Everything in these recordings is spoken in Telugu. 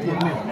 తీయాలి?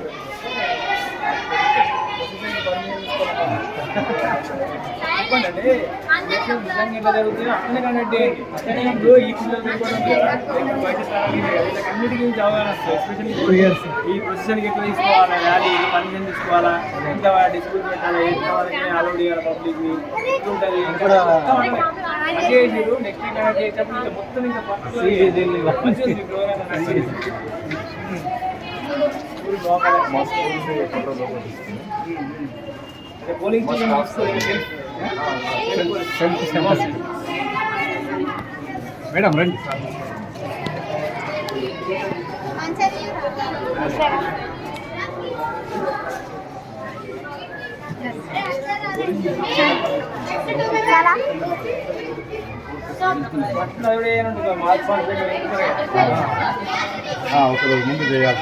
నిజంగా ఎట్లా జరుగుతుందో అట్లనే కండక్ట్ చేయండి అట్లనే ఇప్పుడు ఈ పిల్లలు అన్నిటికీ వస్తుంది. ఎస్పెషల్లీ ఈ ప్రొసెషన్కి ఎట్లా తీసుకోవాలా? ర్యాలీ పర్మిషన్ తీసుకోవాలా? డిస్ప్యూట్ పెట్టాలి? వరకు అలౌడ్ చేయాలి పబ్లిక్ని మీరు నెక్స్ట్ టైం కండక్ట్ చేసేటప్పుడు ఇంకా మొత్తం ఇంకా పోలింగ్ మేడం రండి ఒకరోజు ముందు చేయాలి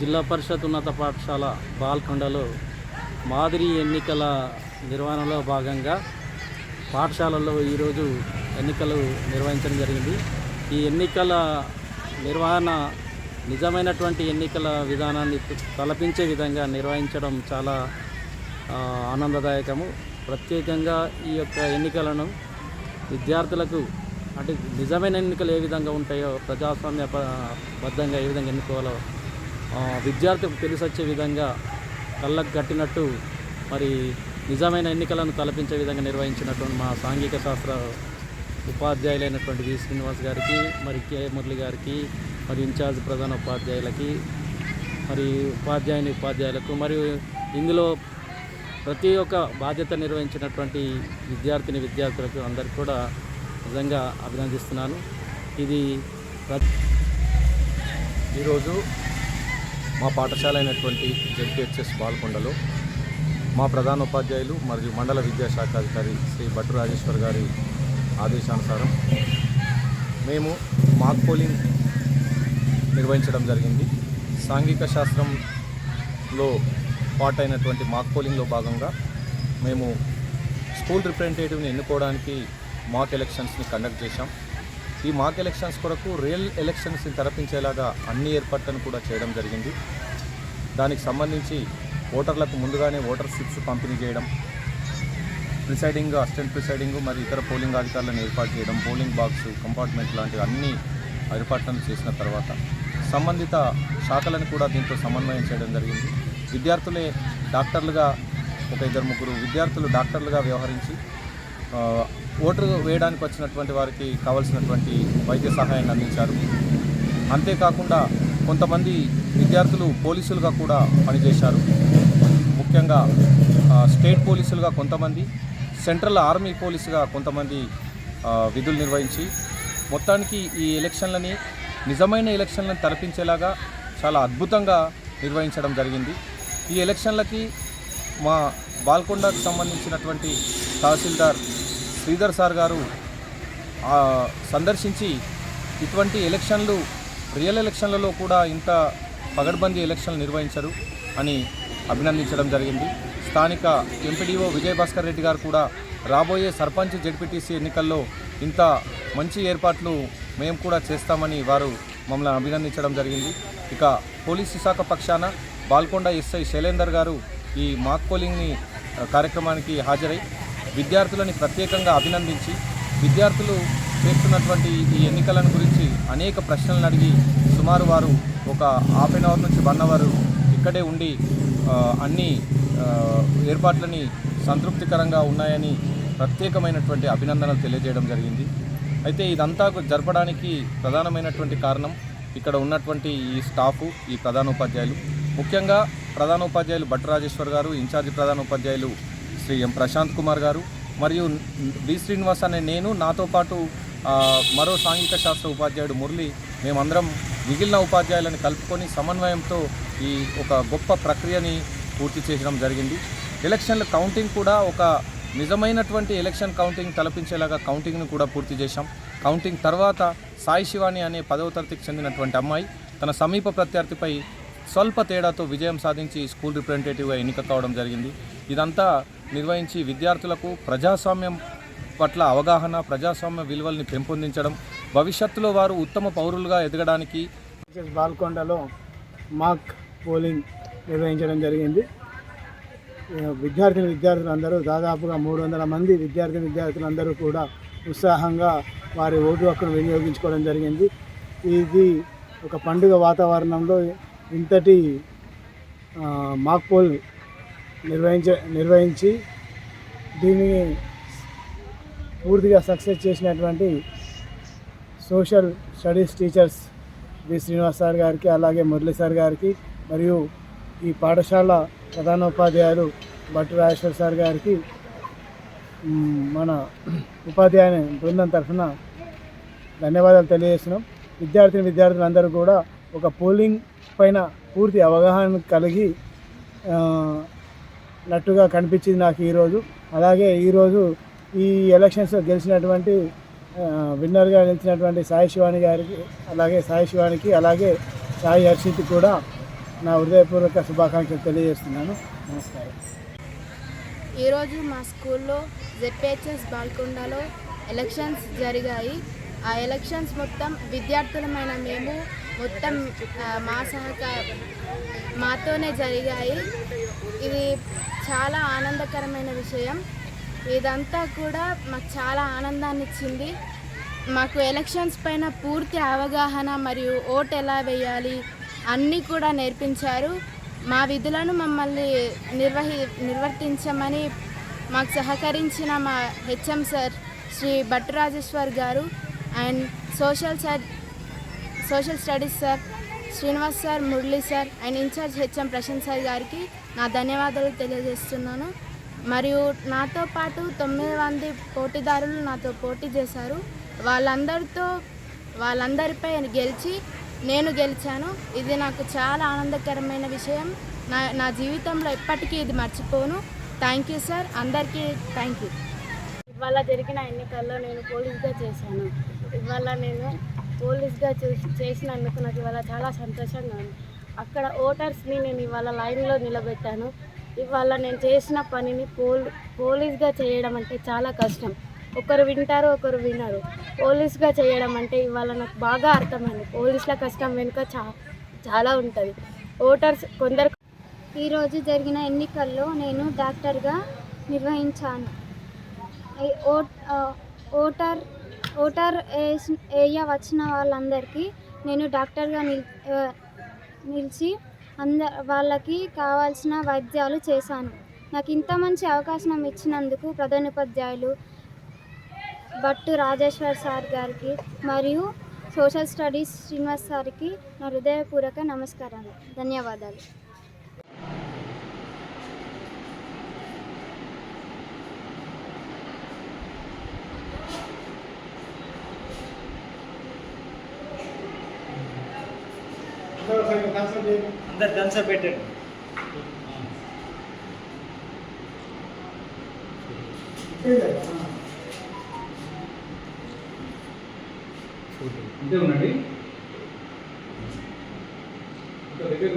జిల్లా పరిషత్ ఉన్నత పాఠశాల బాల్కొండలో మాదిరి ఎన్నికల నిర్వహణలో భాగంగా పాఠశాలల్లో ఈరోజు ఎన్నికలు నిర్వహించడం జరిగింది. ఈ ఎన్నికల నిర్వహణ నిజమైనటువంటి ఎన్నికల విధానాన్ని తలపించే విధంగా నిర్వహించడం చాలా ఆనందదాయకము. ప్రత్యేకంగా ఈ యొక్క ఎన్నికలను విద్యార్థులకు అంటే నిజమైన ఎన్నికలు ఏ విధంగా ఉంటాయో ప్రజాస్వామ్య బద్ధంగా ఏ విధంగా ఎన్నుకోవాలో విద్యార్థులకు విద్యార్థికి తెలిసొచ్చే విధంగా కళ్ళకు కట్టినట్టు మరి నిజమైన ఎన్నికలను తలపించే విధంగా నిర్వహించినటువంటి మా సాంఘిక శాస్త్ర ఉపాధ్యాయులైనటువంటి వి. శ్రీనివాస్ గారికి మరి కె. మురళి గారికి మరి ఇన్ఛార్జ్ ప్రధాన ఉపాధ్యాయులకి మరి ఉపాధ్యాయుని ఉపాధ్యాయులకు మరియు ఇందులో ప్రతి ఒక్క బాధ్యత నిర్వహించినటువంటి విద్యార్థిని విద్యార్థులకు అందరికీ కూడా నిజంగా అభినందిస్తున్నాను. ఇది ఈరోజు మా పాఠశాల అయినటువంటి జడ్పిహెచ్ఎస్ బాల్కొండలో మా ప్రధాన ఉపాధ్యాయులు మరియు మండల విద్యాశాఖ అధికారి శ్రీ భట్టు రాజేశ్వర్ గారి ఆదేశానుసారం మేము మాక్ పోలింగ్ నిర్వహించడం జరిగింది. సాంఘిక శాస్త్రంలో పార్ట్ అయినటువంటి మాక్ పోలింగ్లో భాగంగా మేము స్కూల్ రిప్రజెంటేటివ్ని ఎన్నుకోవడానికి మాక్ ఎలక్షన్స్ని కండక్ట్ చేశాం. ఈ మాక్ ఎలక్షన్స్ కొరకు రియల్ ఎలక్షన్స్ని తరపించేలాగా అన్ని ఏర్పాట్లను కూడా చేయడం జరిగింది. దానికి సంబంధించి ఓటర్లకు ముందుగానే ఓటర్ స్లిప్స్ పంపిణీ చేయడం ప్రిసైడింగ్ అసిస్టెంట్ ప్రిసైడింగ్ మరియు ఇతర పోలింగ్ అధికారులను ఏర్పాటు చేయడం పోలింగ్ బాక్స్ కంపార్ట్మెంట్ లాంటివి అన్ని ఏర్పాట్లను చేసిన తర్వాత సంబంధిత శాఖలను కూడా దీంతో సమన్వయం చేయడం జరిగింది. విద్యార్థులే డాక్టర్లుగా ఒక ఇద్దరు ముగ్గురు విద్యార్థులు డాక్టర్లుగా వ్యవహరించి ఓటు వేయడానికి వచ్చినటువంటి వారికి కావలసినటువంటి వైద్య సహాయాన్ని అందించారు. అంతేకాకుండా కొంతమంది విద్యార్థులు పోలీసులుగా కూడా పనిచేశారు. ముఖ్యంగా స్టేట్ పోలీసులుగా కొంతమంది సెంట్రల్ ఆర్మీ పోలీసుగా కొంతమంది విధులు నిర్వహించి మొత్తానికి ఈ ఎలక్షన్లని నిజమైన ఎలక్షన్లను తలపించేలాగా చాలా అద్భుతంగా నిర్వహించడం జరిగింది. ఈ ఎలక్షన్లకి మా బాల్కొండకు సంబంధించినటువంటి తహసీల్దార్ శ్రీధర్ సార్ గారు సందర్శించి ఇటువంటి ఎలక్షన్లు రియల్ ఎలక్షన్లలో కూడా ఇంత పగడ్బందీ ఎలక్షన్లు నిర్వహించరు అని అభినందించడం జరిగింది. స్థానిక ఎంపీడీఓ విజయభాస్కర్ రెడ్డి గారు కూడా రాబోయే సర్పంచ్ జెడ్పీటీసీ ఎన్నికల్లో ఇంత మంచి ఏర్పాట్లు మేము కూడా చేస్తామని వారు మమ్మల్ని అభినందించడం జరిగింది. ఇక పోలీసు శాఖ పక్షాన బాల్కొండ ఎస్ఐ శైలేందర్ గారు ఈ మాక్ పోలింగ్ని కార్యక్రమానికి హాజరై విద్యార్థులని ప్రత్యేకంగా అభినందించి విద్యార్థులు చేస్తున్నటువంటి ఈ ఎన్నికలను గురించి అనేక ప్రశ్నలను అడిగి సుమారు వారు ఒక హాఫ్ అన్ అవర్ నుంచి వన్ అవర్ ఇక్కడే ఉండి అన్ని ఏర్పాట్లని సంతృప్తికరంగా ఉన్నాయని ప్రత్యేకమైనటువంటి అభినందనలు తెలియజేయడం జరిగింది. అయితే ఇదంతా జరపడానికి ప్రధానమైనటువంటి కారణం ఇక్కడ ఉన్నటువంటి ఈ స్టాఫ్ ఈ ప్రధానోపాధ్యాయులు. ముఖ్యంగా ప్రధానోపాధ్యాయులు భట్ రాజేశ్వర్ గారు ఇన్ఛార్జి ప్రధానోపాధ్యాయులు శ్రీ ఎం ప్రశాంత్ కుమార్ గారు మరియు వి శ్రీనివాస్ అనే నేను నాతో పాటు మరో సాంఘిక శాస్త్ర ఉపాధ్యాయుడు మురళి మేమందరం మిగిలిన ఉపాధ్యాయులను కలుపుకొని సమన్వయంతో ఈ ఒక గొప్ప ప్రక్రియని పూర్తి చేయడం జరిగింది. ఎలక్షన్ల కౌంటింగ్ కూడా ఒక నిజమైనటువంటి ఎలక్షన్ కౌంటింగ్ తలపించేలాగా కౌంటింగ్ను కూడా పూర్తి చేశాం. కౌంటింగ్ తర్వాత సాయి శివాని అనే పదవ తరగతికి చెందినటువంటి అమ్మాయి తన సమీప ప్రత్యర్థిపై స్వల్ప తేడాతో విజయం సాధించి స్కూల్ రిప్రజెంటేటివ్గా ఎన్నిక కావడం జరిగింది. ఇదంతా నిర్వహించి విద్యార్థులకు ప్రజాస్వామ్యం పట్ల అవగాహన ప్రజాస్వామ్య విలువల్ని పెంపొందించడం భవిష్యత్తులో వారు ఉత్తమ పౌరులుగా ఎదగడానికి బాల్కొండలో మాక్ పోలింగ్ నిర్వహించడం జరిగింది. విద్యార్థిని విద్యార్థులందరూ దాదాపుగా మూడు వందల మంది విద్యార్థిని విద్యార్థులందరూ కూడా ఉత్సాహంగా వారి ఓటు హక్కును వినియోగించుకోవడం జరిగింది. ఇది ఒక పండుగ వాతావరణంలో ఇంతటి మాక్ పోల్ నిర్వహించ నిర్వహించి దీనిని పూర్తిగా సక్సెస్ చేసినటువంటి social studies teachers V Srinivas sir గారికి అలాగే మురళి సార్ గారికి మరియు ఈ పాఠశాల ప్రధానోపాధ్యాయులు భట్టు రాజేశ్వర్ సార్ గారికి మన ఉపాధ్యాయ బృందం తరఫున ధన్యవాదాలు తెలియజేస్తున్నాం. విద్యార్థిని విద్యార్థులందరూ కూడా ఒక పోలింగ్ పైన పూర్తి అవగాహన కలిగి నట్టుగా కనిపించింది నాకు ఈరోజు అలాగే ఈరోజు ఈ ఎలక్షన్స్లో గెలిచినటువంటి విన్నర్గా నిలిచినటువంటి సాయి శివాని గారికి అలాగే సాయి శివానికి అలాగే సాయి హర్షిత్ కూడా నా హృదయపూర్వక శుభాకాంక్షలు తెలియజేస్తున్నాను. నమస్కారం. ఈరోజు మా స్కూల్లో జెడ్పిహెచ్ఎస్ బాల్కొండలో ఎలక్షన్స్ జరిగాయి. ఆ ఎలక్షన్స్ మొత్తం విద్యార్థులమైన మేము మొత్తం మా సహకార మాతోనే జరిగాయి. ఇది చాలా ఆనందకరమైన విషయం. ఇదంతా కూడా మాకు చాలా ఆనందాన్ని ఇచ్చింది. మాకు ఎలక్షన్స్ పైన పూర్తి అవగాహన మరియు ఓట్ ఎలా వేయాలి అన్నీ కూడా నేర్పించారు. మా విధులను మమ్మల్ని నిర్వహి నిర్వర్తించమని మాకు సహకరించిన మా హెచ్ఎం సార్ శ్రీ భట్టు రాజేశ్వర్ గారు and social sir social studies sir Srinivas sir Murali sir and incharge HM Prashant sir గారికి నా ధన్యవాదాలు తెలియజేస్తున్నాను. మరియు నాతో పాటు తొమ్మిది మంది పోటీదారులు నాతో పోటీ చేశారు. వాళ్ళందరితో వాళ్ళందరిపై గెలిచి నేను గెలిచాను. ఇది నాకు చాలా ఆనందకరమైన విషయం. నా నా జీవితంలో ఎప్పటికీ ఇది మర్చిపోను. Thank you sir. అందరికీ థ్యాంక్ యూ. ఇవాళ జరిగిన ఎన్నికల్లో నేను పోలీస్గా చేశాను. ఇవాళ నేను పోలీస్గా చూసి చేసినందుకు నాకు ఇవాళ చాలా సంతోషంగా ఉంది. అక్కడ ఓటర్స్ని నేను ఇవాళ లైన్లో నిలబెట్టాను. ఇవాళ నేను చేసిన పనిని పోల్ పోలీస్గా చేయడం అంటే చాలా కష్టం. ఒకరు వింటారు ఒకరు వినరు. పోలీస్గా చేయడం అంటే ఇవాళ నాకు బాగా అర్థమైంది. పోలీసుల కష్టం వెనుక చా చాలా ఉంటుంది. ఓటర్స్ కొందరు ఈరోజు జరిగిన ఎన్నికల్లో నేను డాక్టర్గా నిర్వహించాను. ఓట్ ఓటర్ ఓటర్ వేసి- వేయ వచ్చిన వాళ్ళందరికీ నేను డాక్టర్గా నిల్ నిలిచి అంద వాళ్ళకి కావాల్సిన వైద్యాలు చేశాను. నాకు ఇంత మంచి అవకాశం ఇచ్చినందుకు ప్రధానోపాధ్యాయులు భట్టు రాజేశ్వర్ సార్ గారికి మరియు సోషల్ స్టడీస్ శ్రీనివాస్ సార్కి నా హృదయపూర్వక నమస్కారాలు. ధన్యవాదాలు. అందరు థమ్స్అప్ పెట్టండి. అంతే ఉండండి. ఇంకా దగ్గర